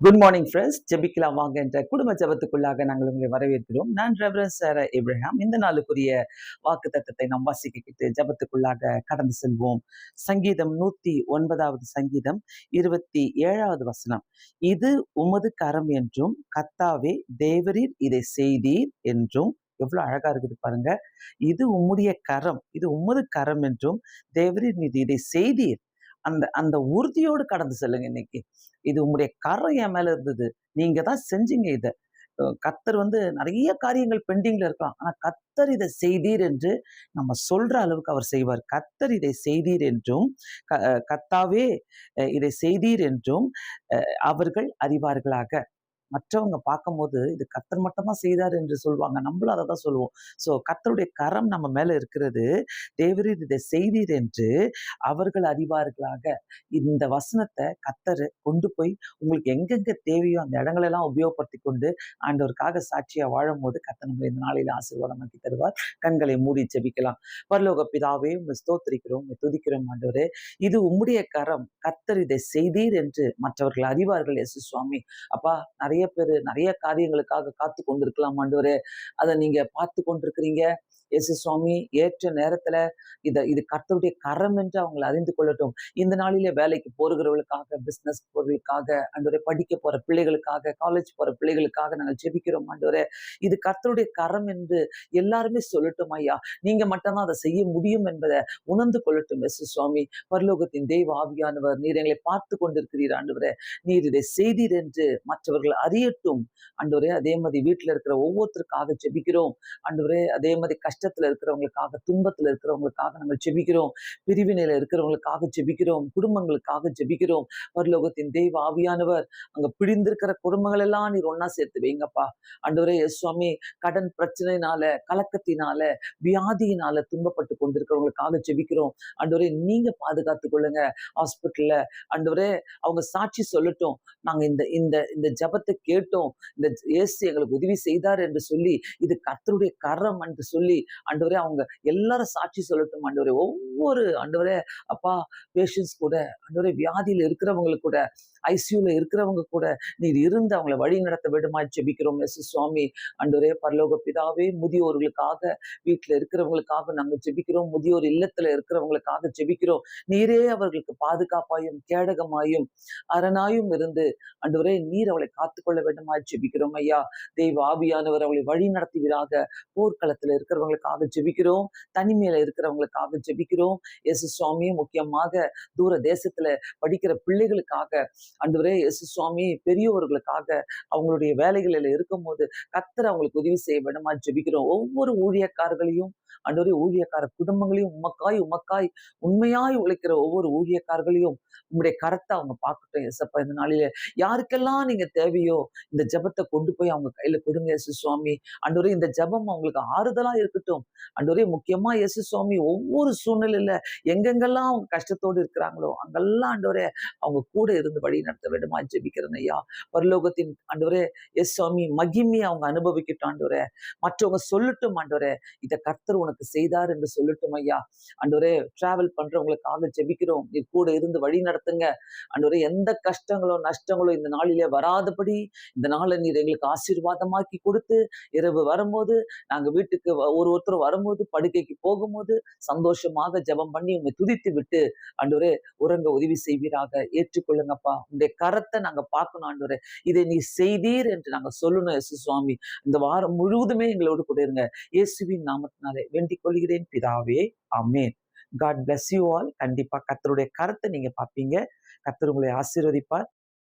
Good morning friends ஜெபிக்கலாம் வாங்க என்ற குடும்ப ஜெபத்துக்குள்ளாக நாங்கள் உங்களை வரவேற்கிறோம். நான் ரெவரன் சார் இப்ராஹாம் இந்த நாளுக்குரிய வாக்கு தத்தத்தை நாம் வாசிக்கிட்டு ஜெபத்துக்குள்ளாக கடந்து செல்வோம். சங்கீதம் நூத்தி ஒன்பதாவது சங்கீதம் இருபத்தி ஏழாவது வசனம். இது உமது கரம் என்றும் கத்தாவே தேவரீர் இதை செய்தீர் என்றும். எவ்வளவு அழகா இருக்குது பாருங்க. இது உம்முடைய கரம் இது உமது கரம் என்றும் தேவரீர் நீர் இதை செய்தீர் அந்த அந்த உறுதியோடு கடந்து செல்லுங்க இன்னைக்கு. இது உங்களுடைய கரம் என் மேல இருந்தது. நீங்க தான் செஞ்சீங்க இதை. கத்தர் வந்து நிறைய காரியங்கள் பெண்டிங்ல இருக்கலாம். ஆனா கத்தர் இதை செய்தீர் என்று நம்ம சொல்ற அளவுக்கு அவர் செய்வார். கத்தர் இதை செய்தீர் என்றும் கத்தாவே இதை செய்தீர் என்றும் அவர்கள் அறிவார்களாக. மற்றவங்க பார்க்கும்போது இது கத்தர் மட்டும்தான் செய்தார் என்று சொல்லுவாங்க. நம்மளும் அதை தான் சொல்லுவோம். ஸோ கத்தருடைய கரம் நம்ம மேல இருக்கிறது. தேவரீர் இதை செய்தீர் என்று அவர்கள் அறிவார்களாக. இந்த வசனத்தை கத்தர் கொண்டு போய் உங்களுக்கு எங்கெங்க தேவையோ அந்த இடங்களெல்லாம் உபயோகப்படுத்தி கொண்டு ஆண்டவருக்காக சாட்சியாக வாழும் போது கத்த நம்ம இந்த நாளில் ஆசீர்வாதமாக்கி தருவார். கண்களை மூடி ஜெபிக்கலாம். பரலோக பிதாவே உங்களை ஸ்தோத்திரிக்கிறோம் உங்களை துதிக்கிறோம் ஆண்டவரே. இது உம்முடைய கரம். கத்தர் இதை செய்தீர் என்று மற்றவர்கள் அறிவார்கள். எஸ் சுவாமி. அப்பா நிறைய நிறைய பேர் நிறைய காரியங்களுக்காக காத்து கொண்டிருக்கலாம் ஆண்டவரே அதை நீங்க பார்த்து கொண்டிருக்கிறீங்க இயேசு சுவாமி ஏற்ற நேரத்துல இத இது கர்த்தருடைய கரம் என்று அவங்களை அறிந்து கொள்ளட்டும். இந்த நாளிலே வேலைக்கு போறவர்களுக்காக பிசினஸ் போறவர்களுக்காக அன்றுவரை படிக்க போற பிள்ளைகளுக்காக காலேஜ் போற பிள்ளைகளுக்காக நாங்கள் ஜெபிக்கிறோம் அன்றுவரை இது கர்த்தருடைய கரம் என்று எல்லாருமே சொல்லட்டும் ஐயா. நீங்க மட்டும்தான் அதை செய்ய முடியும் என்பதை உணர்ந்து கொள்ளட்டும் எஸ் சுவாமி பரலோகத்தின் தெய்வ ஆவியானவர் நீர் எங்களை பார்த்து கொண்டிருக்கிறீர் ஆண்டவரே. நீர் இதை செய்தீர் என்று மற்றவர்கள் அறியட்டும். அன்றுவரே அதே மாதிரி வீட்டுல இருக்கிற ஒவ்வொருத்தருக்காக ஜெபிக்கிறோம். அன்றுவரே அதே மாதிரி கஷ்ட கஷ்டத்துல இருக்கிறவங்களுக்காக துன்பத்துல இருக்கிறவங்களுக்காக நாங்கள் ஜெபிக்கிறோம். பிரிவினையில இருக்கிறவங்களுக்காக ஜெபிக்கிறோம். குடும்பங்களுக்காக ஜெபிக்கிறோம். பரலோகத்தின் தெய்வ ஆவியானவர் அங்க பிடிந்திருக்கிற குடும்பங்கள் எல்லாம் நீர் ஒன்னா சேர்த்து வைங்கப்பா. அண்டவரே சுவாமி கடன் பிரச்சனைனால கலக்கத்தினால வியாதியினால துன்பப்பட்டு கொண்டிருக்கிறவங்களுக்காக ஜெபிக்கிறோம். அண்டவரே நீங்க பாதுகாத்து கொள்ளுங்க. ஹாஸ்பிட்டல்ல அண்டவரே அவங்க சாட்சி சொல்லட்டும். நாங்க இந்த இந்த இந்த ஜபத்தை கேட்டோம். இந்த இயேசு எங்களுக்கு உதவி செய்தார் என்று சொல்லி இது கர்த்தருடைய கரம் என்று சொல்லி ஆண்டவரே அவங்க எல்லாரும் சாட்சி சொல்லட்டும் ஆண்டவரே. ஒவ்வொரு ஆண்டவரே அப்பா பேஷன்ஸ் கூட ஆண்டவரே வியாதியில் இருக்கிறவங்களுக்கு கூட ஐசியூல இருக்கிறவங்க கூட நீர் இருந்து அவங்கள வழி நடத்த விடுமா ஜெபிக்கிறோம். எஸ் சுவாமி அன்றுவரே பரலோக பிதாவே முதியோர்களுக்காக வீட்டில் இருக்கிறவங்களுக்காக நாங்கள் ஜெபிக்கிறோம். முதியோர் இல்லத்துல இருக்கிறவங்களுக்காக ஜெபிக்கிறோம். நீரே அவர்களுக்கு பாதுகாப்பாயும் கேடகமாயும் அரணாயும் இருந்து அன்றுவரே நீர் அவளை காத்துக்கொள்ள வேண்டுமா ஜெபிக்கிறோம் ஐயா. தெய்வ ஆவியானவர் அவளை வழி நடத்துவீராக. போர்க்களத்துல இருக்கிறவங்களுக்காக ஜெபிக்கிறோம். தனிமையில இருக்கிறவங்களுக்காக ஜெபிக்கிறோம். எஸ் சுவாமியும் முக்கியமாக தூர தேசத்துல படிக்கிற பிள்ளைகளுக்காக அன்றுவரே இயேசு சுவாமி பெரியவர்களுக்காக அவங்களுடைய வேலைகளில் இருக்கும்போது கத்தர் அவங்களுக்கு உதவி செய்ய வேண்டுமா ஜெபிக்கிறோம். ஒவ்வொரு ஊழியக்காரர்களையும் அன்றுவரே ஊழியக்கார குடும்பங்களையும் உமக்காய் உமக்காய் உண்மையாய் உழைக்கிற ஒவ்வொரு ஊழியக்காரர்களையும் உங்களுடைய கரத்தை அவங்க பார்க்கட்டும் எசப்பா இந்த நாளில யாருக்கெல்லாம் நீங்க தேவையோ இந்த ஜபத்தை கொண்டு போய் அவங்க கையில கொடுங்க எசு சுவாமி. அன்றுவரே இந்த ஜபம் அவங்களுக்கு ஆறுதலா இருக்கட்டும். அன்றுவரே முக்கியமா எசு சுவாமி ஒவ்வொரு சூழ்நிலையில எங்கெங்கெல்லாம் அவங்க கஷ்டத்தோடு இருக்கிறாங்களோ அங்கெல்லாம் அன்றுவரே அவங்க கூட இருந்து வழி நடத்த வேண்டுமா? ஜெபிக்கிறேன் ஐயா பரலோகத்தின் ஆண்டவரே எஸ் சுவாமி மகிமையை அவங்க அனுபவிக்கட்டும் ஆண்டவரே. மற்றவங்க சொல்லட்டும் ஆண்டவரே. இதை கர்த்தர் உனக்கு செய்தார் என்று சொல்லட்டும் ஐயா. ஆண்டவரே டிராவல் பண்றவங்களுக்காக ஜெபிக்கிறோம். நீ கூட இருந்து வழி நடத்துங்க. ஆண்டவரே எந்த கஷ்டங்களோ நஷ்டங்களோ இந்த நாளிலே வராதபடி இந்த நாளை நீர் எங்களுக்கு ஆசீர்வாதமாக்கி கொடுத்து இரவு வரும்போது நாங்க வீட்டுக்கு ஒரு ஒருத்தர் வரும்போது படுக்கைக்கு போகும்போது சந்தோஷமாக ஜபம் பண்ணி உங்களை துதித்து விட்டு ஆண்டவரே உறங்க உதவி செய்வீராக. ஏற்றுக்கொள்ளுங்கப்பா. உங்களுடைய கரத்தை நாங்க பார்க்கணும் ஆண்டு இதை நீ செய்தீர் என்று நாங்க சொல்லணும் எஸ் சுவாமி. இந்த வாரம் முழுவதுமே எங்களோடு கூட இருங்க. இயேசுவின் நாமத்தினாலே வேண்டிக் கொள்கிறேன். பிதாவே amen God bless you all கண்டிப்பா கத்தருடைய கரத்தை நீங்க பார்ப்பீங்க. கத்தர் உங்களை ஆசீர்வதிப்பார்.